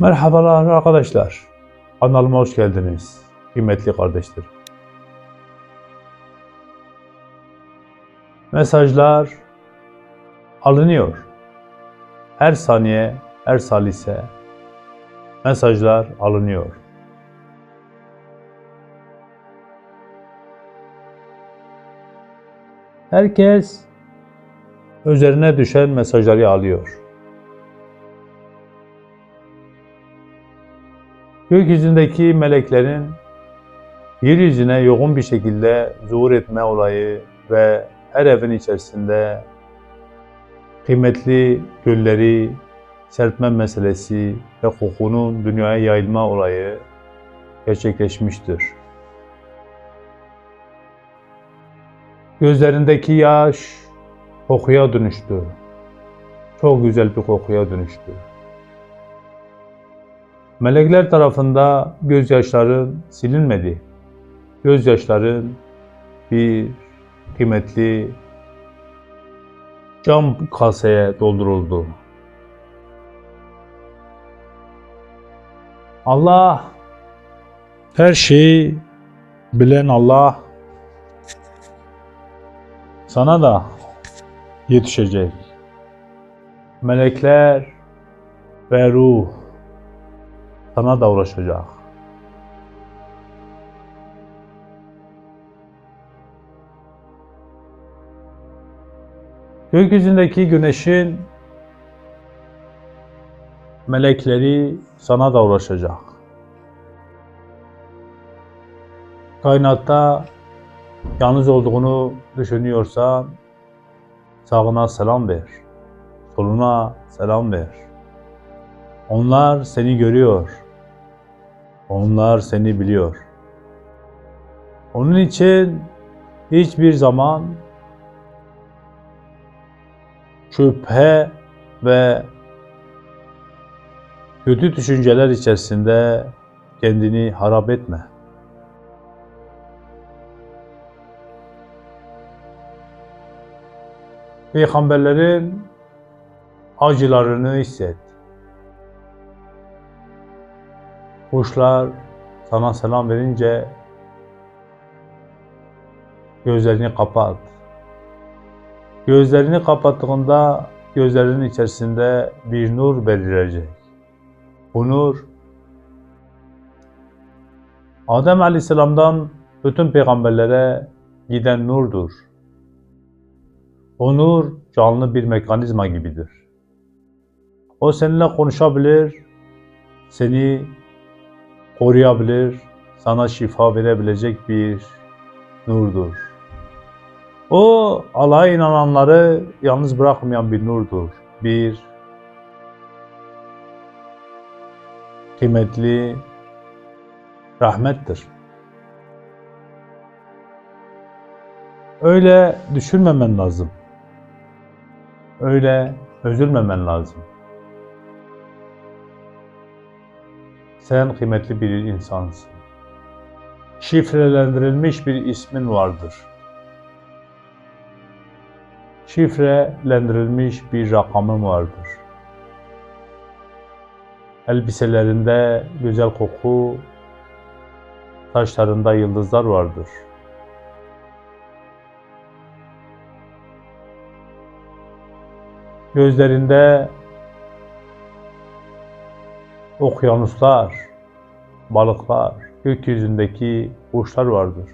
Merhabalar arkadaşlar. Kanalıma hoş geldiniz. Kıymetli kardeşlerim. Mesajlar alınıyor. Her saniye, her salise mesajlar alınıyor. Herkes üzerine düşen mesajları alıyor. Gökyüzündeki meleklerin yeryüzüne yoğun bir şekilde zuhur etme olayı ve her evin içerisinde kıymetli gülleri serpme meselesi ve kokunun dünyaya yayılma olayı gerçekleşmiştir. Gözlerindeki yaş kokuya dönüştü. Çok güzel bir kokuya dönüştü. Melekler tarafında gözyaşların silinmedi. Gözyaşların bir kıymetli cam kaseye dolduruldu. Allah her şeyi bilen Allah sana da yetişecek. Melekler ve ruh sana da ulaşacak. Gökyüzündeki güneşin melekleri sana da ulaşacak. Kainatta yalnız olduğunu düşünüyorsan sağına selam ver. Soluna selam ver. Onlar seni görüyor. Onlar seni biliyor. Onun için hiçbir zaman şüphe ve kötü düşünceler içerisinde kendini harap etme. Peygamberlerin acılarını hisset. Kuşlar sana selam verince gözlerini kapat. Gözlerini kapattığında gözlerinin içerisinde bir nur belirecek. Bu nur Adem Aleyhisselam'dan bütün peygamberlere giden nurdur. O nur canlı bir mekanizma gibidir. O seninle konuşabilir, seni koruyabilir, sana şifa verebilecek bir nurdur. O Allah'a inananları yalnız bırakmayan bir nurdur. Bir kıymetli rahmettir. Öyle düşünmemen lazım. Öyle üzülmemen lazım. Sen kıymetli bir insansın. Şifrelendirilmiş bir ismin vardır. Şifrelendirilmiş bir rakamın vardır. Elbiselerinde güzel koku, taşlarında yıldızlar vardır. Gözlerinde okyanuslar, balıklar, gökyüzündeki kuşlar vardır.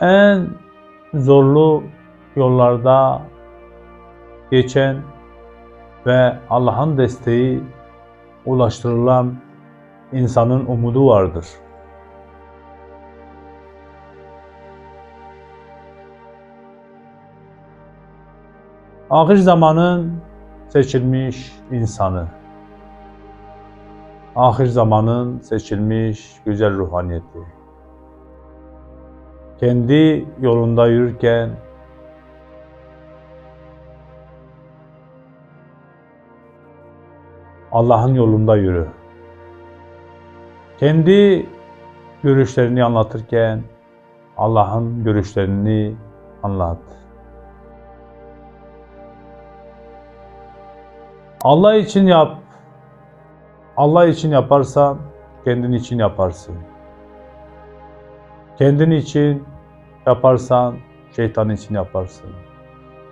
En zorlu yollarda geçen ve Allah'ın desteği ulaştırılan insanın umudu vardır. Ahir zamanın seçilmiş insanı. Ahir zamanın seçilmiş güzel ruhaniyeti. Kendi yolunda yürürken Allah'ın yolunda yürü. Kendi görüşlerini anlatırken Allah'ın görüşlerini anlat. Allah için yap. Allah için yaparsan kendin için yaparsın. Kendin için yaparsan şeytan için yaparsın.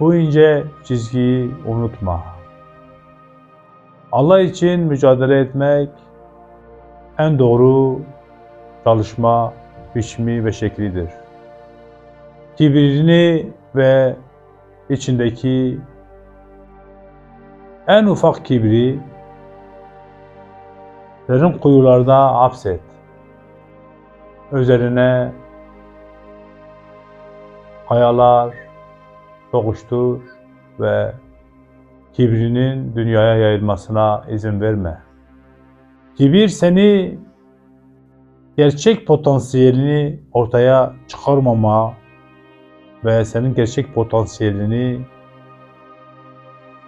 Bu ince çizgiyi unutma. Allah için mücadele etmek en doğru çalışma biçimi ve şeklidir. Kibrini ve içindeki en ufak kibri derin kuyularda hapset. Üzerine kayalar sokuştur ve kibrinin dünyaya yayılmasına izin verme. Kibir seni gerçek potansiyelini ortaya çıkarmama ve senin gerçek potansiyelini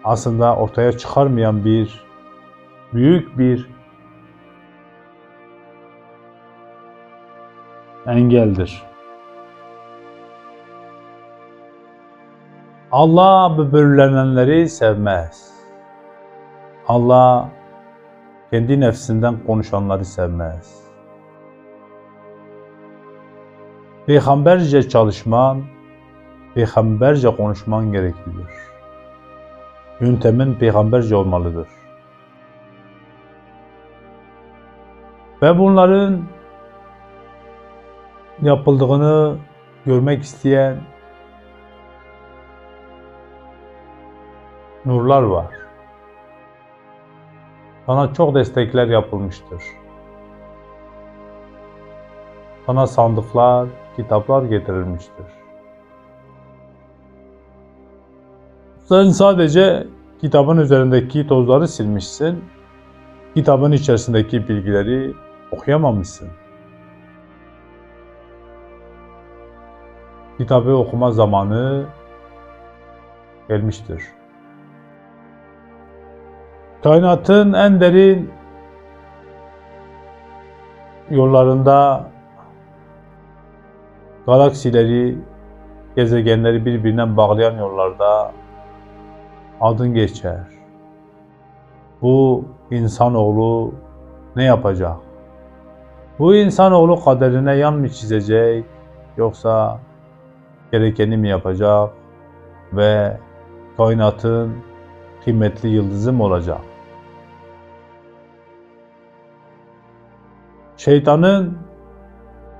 aslında ortaya çıkarmayan bir büyük bir engeldir. Allah böbürlenenleri sevmez. Allah kendi nefsinden konuşanları sevmez. Peygamberce çalışman, peygamberce konuşman gereklidir. Yöntemin peygamberce olmalıdır. Ve bunların yapıldığını görmek isteyen nurlar var. Sana çok destekler yapılmıştır. Sana sandıklar, kitaplar getirilmiştir. Sen sadece kitabın üzerindeki tozları silmişsin. Kitabın içerisindeki bilgileri okuyamamışsın. Kitabı okuma zamanı gelmiştir. Kainatın en derin yollarında galaksileri, gezegenleri birbirinden bağlayan yollarda adın geçer. Bu insanoğlu ne yapacak? Bu insanoğlu kaderine yan mı çizecek yoksa gerekeni mi yapacak ve kainatın kıymetli yıldızı mı olacak? Şeytanın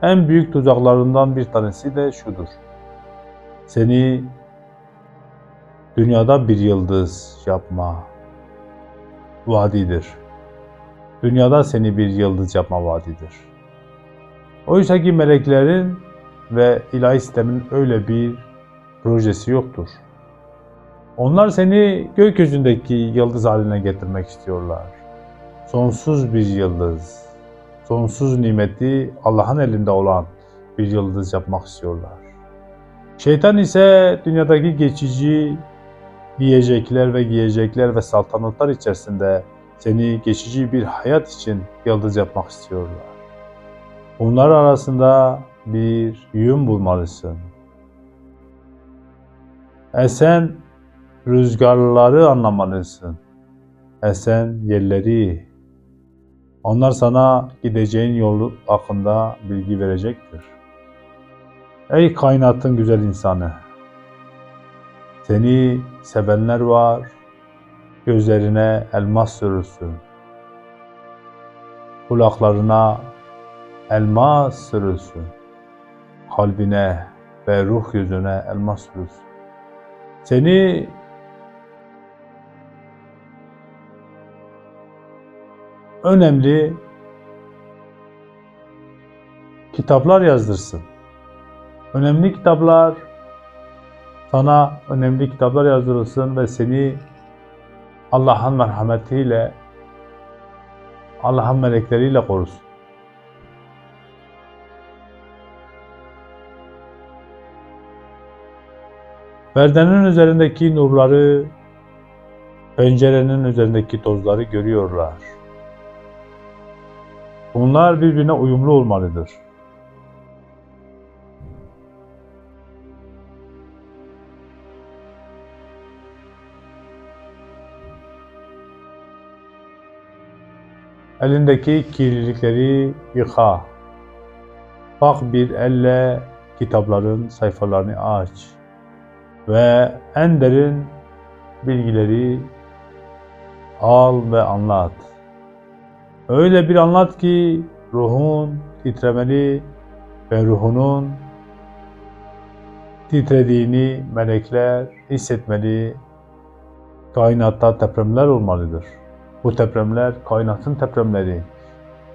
en büyük tuzaklarından bir tanesi de şudur. Seni dünyada bir yıldız yapma vaadidir. Dünyada seni bir yıldız yapma vaadidir. Oysa ki meleklerin ve ilahi sistemin öyle bir projesi yoktur. Onlar seni gökyüzündeki yıldız haline getirmek istiyorlar. Sonsuz bir yıldız, sonsuz nimeti Allah'ın elinde olan bir yıldız yapmak istiyorlar. Şeytan ise dünyadaki geçici giyecekler ve giyecekler ve saltanatlar içerisinde seni geçici bir hayat için yıldız yapmak istiyorlar. Bunlar arasında bir yön bulmalısın. Esen rüzgarları anlamalısın. Esen yerleri. Onlar sana gideceğin yolu hakkında bilgi verecektir. Ey kainatın güzel insanı! Seni sevenler var, gözlerine elmas sürürsün. Kulaklarına elmas sürürsün. Kalbine ve ruh yüzüne elmas sürürsün. Seni önemli kitaplar yazdırsın. Önemli kitaplar sana önemli kitaplar yazdırılsın ve seni Allah'ın merhametiyle Allah'ın melekleriyle korusun. Perdenin üzerindeki nurları, pencerenin üzerindeki tozları görüyorlar. Bunlar birbirine uyumlu olmalıdır. Elindeki kirlilikleri yıka. Bak bir elle kitapların sayfalarını aç. Ve en derin bilgileri al ve anlat. Öyle bir anlat ki ruhun titremeli ve ruhunun titrediğini melekler hissetmeli. Kainatta depremler olmalıdır. Bu depremler kainatın depremleri.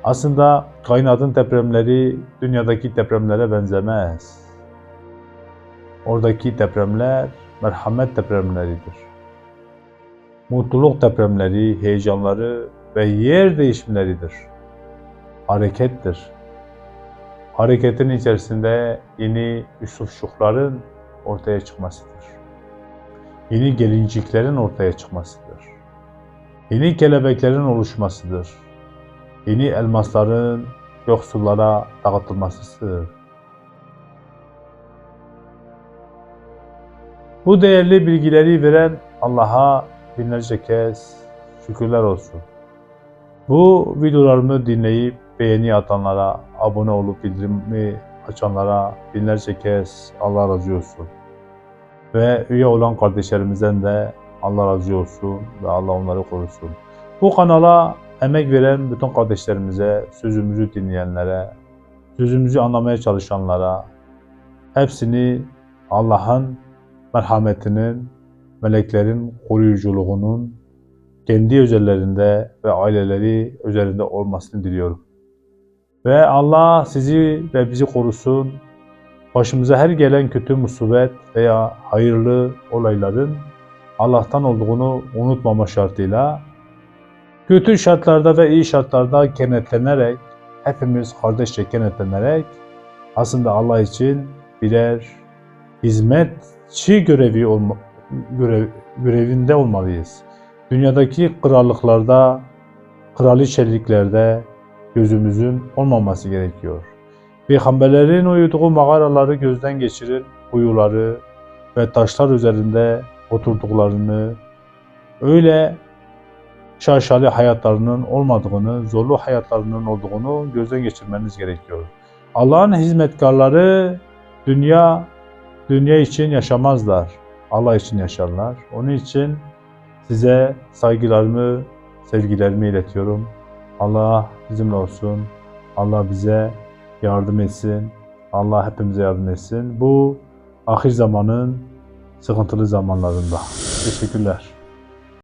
Aslında kainatın depremleri dünyadaki depremlere benzemez. Oradaki depremler merhamet depremleridir. Mutluluk depremleri, heyecanları ve yer değişimleridir. Harekettir. Hareketin içerisinde yeni Yusufçukların ortaya çıkmasıdır. Yeni gelinciklerin ortaya çıkmasıdır. Yeni kelebeklerin oluşmasıdır. Yeni elmasların yoksullara dağıtılmasıdır. Bu değerli bilgileri veren Allah'a binlerce kez şükürler olsun. Bu videolarımı dinleyip beğeni atanlara, abone olup bildirimi açanlara binlerce kez Allah razı olsun. Ve üye olan kardeşlerimizden de Allah razı olsun ve Allah onları korusun. Bu kanala emek veren bütün kardeşlerimize, sözümüzü dinleyenlere, sözümüzü anlamaya çalışanlara, hepsini Allah'ın merhametinin, meleklerin koruyuculuğunun kendi özellerinde ve aileleri üzerinde olmasını diliyorum. Ve Allah sizi ve bizi korusun. Başımıza her gelen kötü musibet veya hayırlı olayların Allah'tan olduğunu unutmama şartıyla kötü şartlarda ve iyi şartlarda kenetlenerek hepimiz kardeşçe kenetlenerek aslında Allah için birer hizmetçi görevi olma, görev, görevinde olmalıyız. Dünyadaki krallıklarda, kraliçeliklerde gözümüzün olmaması gerekiyor. Peygamberlerin uyuduğu mağaraları gözden geçirin, kuyuları ve taşlar üzerinde oturduklarını, öyle şaşalı hayatlarının olmadığını, zorlu hayatlarının olduğunu gözden geçirmeniz gerekiyor. Allah'ın hizmetkarları dünya dünya için yaşamazlar. Allah için yaşarlar. Onun için size saygılarımı, sevgilerimi iletiyorum. Allah bizimle olsun. Allah bize yardım etsin. Allah hepimize yardım etsin. Bu ahir zamanın sıkıntılı zamanlarında. Teşekkürler.